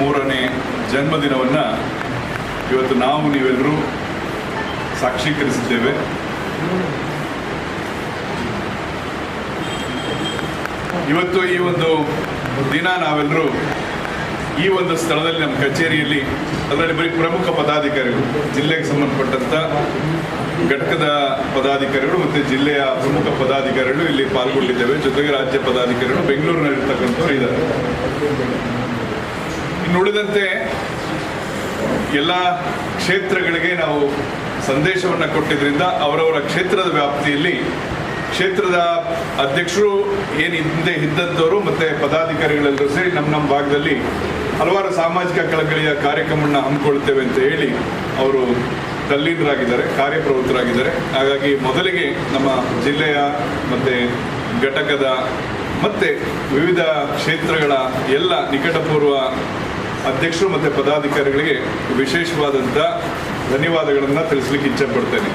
ಮೂರನೇ ಜನ್ಮದಿನವನ್ನು ಇವತ್ತು ನಾವು ನೀವೆಲ್ಲರೂ ಸಾಕ್ಷೀಕರಿಸಿದ್ದೇವೆ. ಇವತ್ತು ಈ ಒಂದು ದಿನ ನಾವೆಲ್ಲರೂ ಈ ಒಂದು ಸ್ಥಳದಲ್ಲಿ ನಮ್ಮ ಕಚೇರಿಯಲ್ಲಿ ಅದರಲ್ಲಿ ಬರೀ ಪ್ರಮುಖ ಪದಾಧಿಕಾರಿಗಳು, ಜಿಲ್ಲೆಗೆ ಸಂಬಂಧಪಟ್ಟಂತ ಘಟಕದ ಪದಾಧಿಕಾರಿಗಳು ಮತ್ತು ಜಿಲ್ಲೆಯ ಪ್ರಮುಖ ಪದಾಧಿಕಾರಿಗಳು ಇಲ್ಲಿ ಪಾಲ್ಗೊಂಡಿದ್ದೇವೆ. ಜೊತೆಗೆ ರಾಜ್ಯ ಪದಾಧಿಕಾರಿಗಳು ಬೆಂಗಳೂರಿನಲ್ಲಿರ್ತಕ್ಕಂಥವ್ರು ಇದ್ದಾರೆ. ಇನ್ನು ಉಳಿದಂತೆ ಎಲ್ಲ ಕ್ಷೇತ್ರಗಳಿಗೆ ನಾವು ಸಂದೇಶವನ್ನು ಕೊಟ್ಟಿದ್ದರಿಂದ ಅವರವರ ಕ್ಷೇತ್ರದ ವ್ಯಾಪ್ತಿಯಲ್ಲಿ ಕ್ಷೇತ್ರದ ಅಧ್ಯಕ್ಷರು ಏನು ಹಿಂದೆ ಇದ್ದಂಥವರು ಮತ್ತು ಪದಾಧಿಕಾರಿಗಳೆಲ್ಲರೂ ಸೇರಿ ನಮ್ಮ ನಮ್ಮ ಭಾಗದಲ್ಲಿ ಹಲವಾರು ಸಾಮಾಜಿಕ ಕಳಕಳಿಯ ಕಾರ್ಯಕ್ರಮವನ್ನು ಹಮ್ಮಿಕೊಳ್ತೇವೆ ಅಂತ ಹೇಳಿ ಅವರು ತಲ್ಲೀನರಾಗಿದ್ದಾರೆ, ಕಾರ್ಯಪ್ರವೃತ್ತರಾಗಿದ್ದಾರೆ. ಹಾಗಾಗಿ ಮೊದಲಿಗೆ ನಮ್ಮ ಜಿಲ್ಲೆಯ ಮತ್ತು ಘಟಕದ ಮತ್ತು ವಿವಿಧ ಕ್ಷೇತ್ರಗಳ ಎಲ್ಲ ನಿಕಟಪೂರ್ವ ಅಧ್ಯಕ್ಷರು ಮತ್ತು ಪದಾಧಿಕಾರಿಗಳಿಗೆ ವಿಶೇಷವಾದಂಥ ಧನ್ಯವಾದಗಳನ್ನು ತಿಳಿಸ್ಲಿಕ್ಕೆ ಇಚ್ಛೆ ಪಡ್ತೇನೆ.